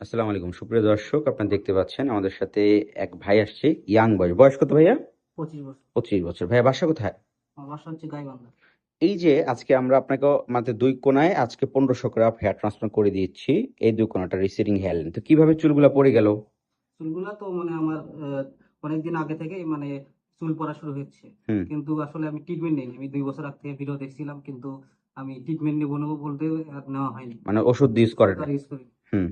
আসসালামু আলাইকুম। সুপ্রিয় দর্শক আপনারা দেখতে পাচ্ছেন আমাদের সাথে এক ভাই আসছে ইয়াং বয়স। বয়স কত ভাইয়া? পঁচিশ বছর। পঁচিশ বছর। ভাইয়া বাসা কোথায়? বাসা হচ্ছে গাইবান্ধা। এই যে আজকে আমরা আপনাকে মাত্র দুই কোনায় আজকে পনেরোশো গ্রাফ হেয়ার ট্রান্সপ্লান্ট করে দিচ্ছি এই দুই কোনাটা রিসিডিং হেয়ার তো কীভাবে চুলগুলা পড়ে গেল? চুলগুলা তো মানে আমার অনেকদিন আগে থেকে মানে চুল পড়া শুরু হচ্ছে হুম। কিন্তু আসলে আমি ট্রিটমেন্ট নিইনি। আমি দুই বছর আগ থেকে ভিডিও দেখছিলাম কিন্তু আমি ট্রিটমেন্ট নেব নেব বলতে নেওয়া হয়নি। মানে ওষুধ ইউজ করেন? ইউজ করি হুম।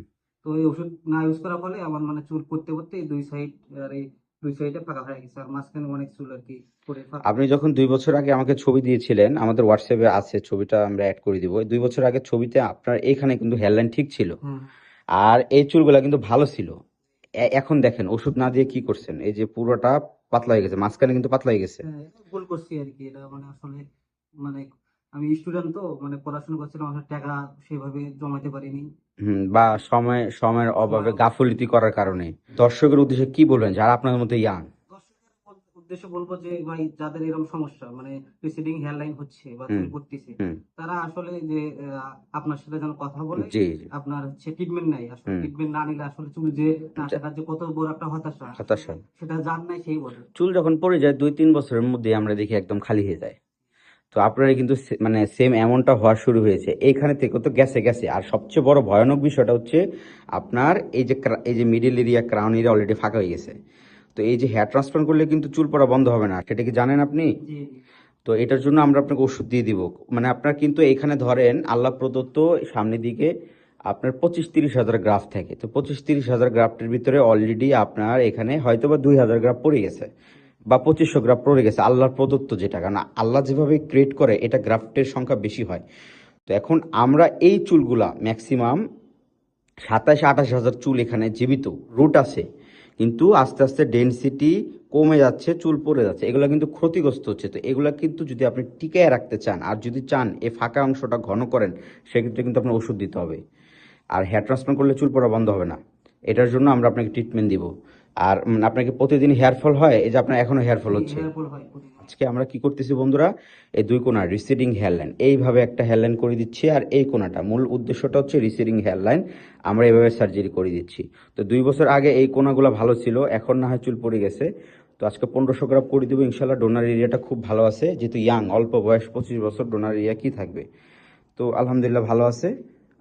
তো এই ওষুধ না ইউজ করার ফলে আমার মানে চুল পড়তে পড়তে এই দুই সাইড আর এই দুই সাইডে ফাঁকা হয়ে গেছে। আর মাঝখানে অনেক চুল আর কি আপনি যখন দুই বছর আগে আমাকে ছবি দিয়েছিলেন আমাদের হোয়াটসঅ্যাপে আছে ছবিটা আমরা অ্যাড করে দিব। দুই বছর আগে ছবিতে আপনার এখানে কিন্তু হেয়ারলাইন ঠিক ছিল। আর এই চুলগুলা কিন্তু ভালো ছিল। এখন দেখেন ওষুধ না দিয়ে কি করছেন? এই যে পুরোটা পাতলা হয়ে গেছে মাঝখানে কিন্তু পাতলা হয়ে গেছে। হ্যাঁ, ভুল করছি আর কি। এটা মানে আসলে মানে আমি স্টুডেন্ট তো মানে পড়াশোনা করছিলাম আমার টাকা সেভাবে জমাতে পারিনি। বা সময় সময়ের অভাবে গাফলতি করার কারণে। দর্শকের উদ্দেশ্যে কি বলবেন? যারা আপনার মতো ইয়াং উদ্দেশ্যে বলব যে ভাই যাদের এরকম সমস্যা মানে রিসিডিং হেয়ারলাইন হচ্ছে বা চুল পড়তেছে তারা আসলে যে আপনার সাথে যেন কথা বলে আপনার হচ্ছে ট্রিটমেন্ট নাই আসলে ট্রিটমেন্ট না নিলে আসলে চুল যে না থাকার যে কত বড় একটা হতাশা হতাশা। সেটা জান নাই সেই বলে। চুল যখন পড়ে যায় দুই তিন বছরের মধ্যে আমরা দেখি একদম খালি হয়ে যায়। তো আপনার কিন্তু মানে সেম এমনটা হওয়া শুরু হয়েছে। এইখানে থেকে তো গেছে গেছে। আর সবচেয়ে বড় ভয়ানক বিষয়টা হচ্ছে আপনার এই যে এই যে middle area crown area already ফাঁকা হয়ে গেছে। তো এই যে হেয়ার ট্রান্সপ্লান্ট করলে কিন্তু চুল পড়া বন্ধ হবে না। সেটা কি জানেন আপনি? তো এটার জন্য আমরা আপনাকে ওষুধ দিয়ে দিব। মানে আপনার কিন্তু এখানে ধরেন আল্লাহ প্রদত্ত সামনের দিকে আপনার পঁচিশ তিরিশ হাজার গ্রাফ থাকে। তো পঁচিশ তিরিশ হাজার গ্রাফটের ভিতরে অলরেডি আপনার এখানে হয়তো বা দুই হাজার গ্রাফ পড়ে গেছে। বা পঁচিশশো গ্রাফ পড়ে গেছে, আল্লাহর প্রদত্ত যেটা। কারণ আল্লাহ যেভাবে ক্রিয়েট করে, এটা গ্রাফটের সংখ্যা বেশি হয়। তো এখন আমরা এই চুলগুলা ম্যাক্সিমাম সাতাশ, আঠাশ হাজার চুল এখানে জীবিত রুট আছে। কিন্তু আস্তে আস্তে ডেনসিটি কমে যাচ্ছে, চুল পড়ে যাচ্ছে। এগুলো কিন্তু ক্ষতিগ্রস্ত হচ্ছে। তো এগুলো কিন্তু যদি আপনি টিকায় রাখতে চান, আর যদি চান এই ফাঁকা অংশটা ঘন করেন, সেক্ষেত্রে কিন্তু আপনার ওষুধ দিতে হবে। আর হেয়ার ট্রান্সপ্লান্ট করলে চুল পড়া বন্ধ হবে না। এটার জন্য আমরা আপনাকে ট্রিটমেন্ট দিব। আর আপনাকে প্রতিদিন হেয়ার ফল হয়? এই যে আপনার এখনও হেয়ার ফল হচ্ছে। আজকে আমরা কি করতেছি বন্ধুরা? এই দুই কোণা রিসিডিং হেয়ারলাইন এইভাবে একটা হেয়ারলাইন করে দিচ্ছি আর এই কোণাটা মূল উদ্দেশ্যটা হচ্ছে রিসিডিং হেয়ারলাইন আমরা এইভাবে সার্জারি করে দিচ্ছি। তো দুই বছর আগে এই কোনাগুলো ভালো ছিল এখন না হয় চুল পড়ে গেছে। তো আজকে পনেরোশো গ্রাম করে দেবো ইনশাল্লাহ ডোনার এরিয়াটা খুব ভালো আছে। যেহেতু ইয়াং অল্প বয়স পঁচিশ বছর ডোনার এরিয়া কি থাকবে? তো আলহামদুলিল্লাহ ভালো আছে।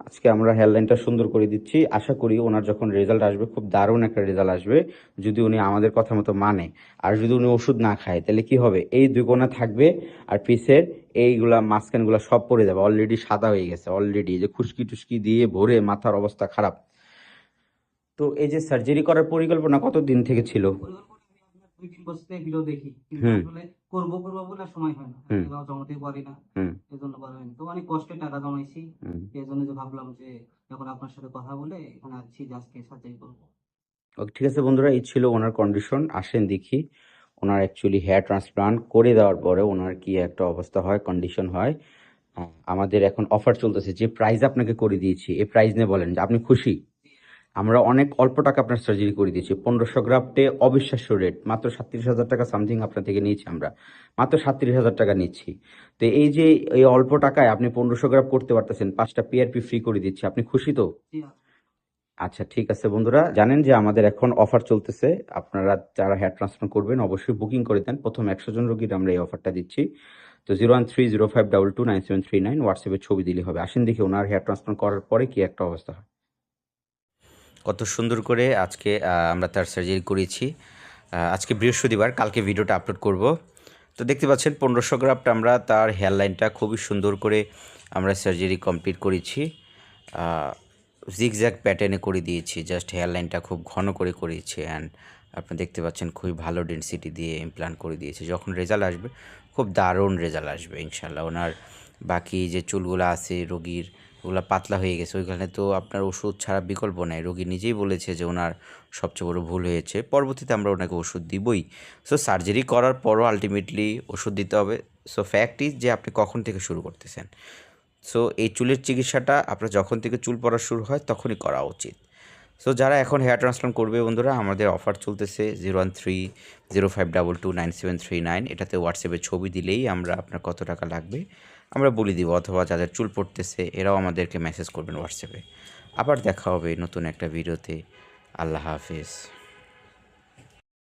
আজকে আমরা হেয়ারলাইনটা সুন্দর করে দিচ্ছি। আশা করি ওনার যখন রেজাল্ট আসবে, খুব দারুণ একটা রেজাল্ট আসবে, যদি উনি আমাদের কথা মতো মানে। আর যদি উনি ওষুধ না খায়, তাহলে কি হবে? এই দুই কোণা থাকবে আর পিসের এইগুলা মাঝখানগুলা সব পড়ে যাবে। অলরেডি সাদা হয়ে গেছে অলরেডি যে খুশকি টুসকি দিয়ে ভরে মাথার অবস্থা খারাপ। তো এই যে সার্জারি করার পরিকল্পনা কত দিন থেকে ছিল? দুই তিন বছর থেকে ভিডিও দেখি। কিন্তু আসলে করব করব বলে সময় হয় না। জমাতে পারি না। হুম। এই হয়নি তো অনেক কষ্টে টাকা জমাইছি। হুম। যে ভাবলাম যে এখন আপনার সাথে কথা বলে এখানে আসছি যে আজকে সার্জারি করব। ওকে, ঠিক আছে বন্ধুরা এই ছিল ওনার কন্ডিশন আসেন দেখি ওনার অ্যাকচুয়ালি হেয়ার ট্রান্সপ্লান্ট করে দেওয়ার পরে ওনার কি একটা অবস্থা হয় কন্ডিশন হয়। আমাদের এখন অফার চলতেছে যে প্রাইস আপনাকে করে দিয়েছি এই প্রাইস নিয়ে বলেন যে আপনি খুশি? আমরা অনেক অল্প টাকা আপনার সার্জারি করে দিয়েছি। পনেরোশো গ্রাফটে অবিশ্বাস্য রেট মাত্র সাতত্রিশ হাজার টাকা সামথিং আপনার থেকে নিয়েছি আমরা। মাত্র সাতত্রিশ হাজার টাকা নিচ্ছি। তো এই যে এই অল্প টাকায় আপনি পনেরোশো গ্রাফ করতে পারতেছেন পাঁচটা পিআরপি ফ্রি করে দিচ্ছি। আপনি খুশি তো? আচ্ছা ঠিক আছে বন্ধুরা। জানেন যে আমাদের এখন অফার চলতেছে। আপনারা যারা হেয়ার ট্রান্সপ্লান্ট করবেন অবশ্যই বুকিং করে দেন। প্রথম একশো জন রোগীর আমরা এই অফারটা দিচ্ছি। তো zero one three zero five double two nine seven three nine হোয়াটসঅ্যাপে ছবি দিলে হবে। আসেন দেখি ওনার হেয়ার ট্রান্সপ্লান্ট করার পরে কি একটা অবস্থা হয়। কত সুন্দর করে আজকে আমরা তার সার্জারি করেছি। আজকে বৃহস্পতিবার, কালকে ভিডিওটা আপলোড করব। তো দেখতে পাচ্ছেন, পনেরোশো গ্রাফটা আমরা তার হেয়ার লাইনটা খুবই সুন্দর করে আমরা সার্জারি কমপ্লিট করেছি। জিগজ্যাগ প্যাটার্নে করে দিয়েছি জাস্ট হেয়ার লাইনটা খুব ঘন করে করেছি অ্যান্ড আপনি দেখতে পাচ্ছেন খুবই ভালো ডেন্সিটি দিয়ে ইমপ্লান্ট করে দিয়েছে। যখন রেজাল্ট আসবে, খুব দারুণ রেজাল্ট আসবে ইনশাল্লাহ ওনার বাকি যে চুলগুলো আছে, রোগীর ওগুলো পাতলা হয়ে গেছে, ওইখানে তো আপনার ওষুধ ছাড়া বিকল্প নেই। রোগী নিজেই বলেছে যে ওনার সবচেয়ে বড় ভুল হয়েছে। পরবর্তীতে আমরা ওনাকে ওষুধ দিবই। সো সার্জারি করার পরও আলটিমেটলি ওষুধ দিতে হবে। সো ফ্যাক্ট ইজ যে আপনি কখন থেকে শুরু করতেছেন। সো এই চুলের চিকিৎসাটা আপনার যখন থেকে চুল পড়া শুরু হয় তখনই করা উচিত। সো যারা এখন হেয়ার ট্রান্সপ্লান্ট করবে বন্ধুরা, আমাদের অফার চলতেছে zero one three zero five double two nine seven three nine এটাতে হোয়াটসঅ্যাপে ছবি দিলেই আমরা আপনার কত টাকা লাগবে। আমরা বলে দিব অথবা যাদের চুল পড়তেছে, এরাও আমাদেরকে মেসেজ করবেন হোয়াটসঅ্যাপে আবার দেখা হবে নতুন একটা ভিডিওতে আল্লাহ হাফেজ।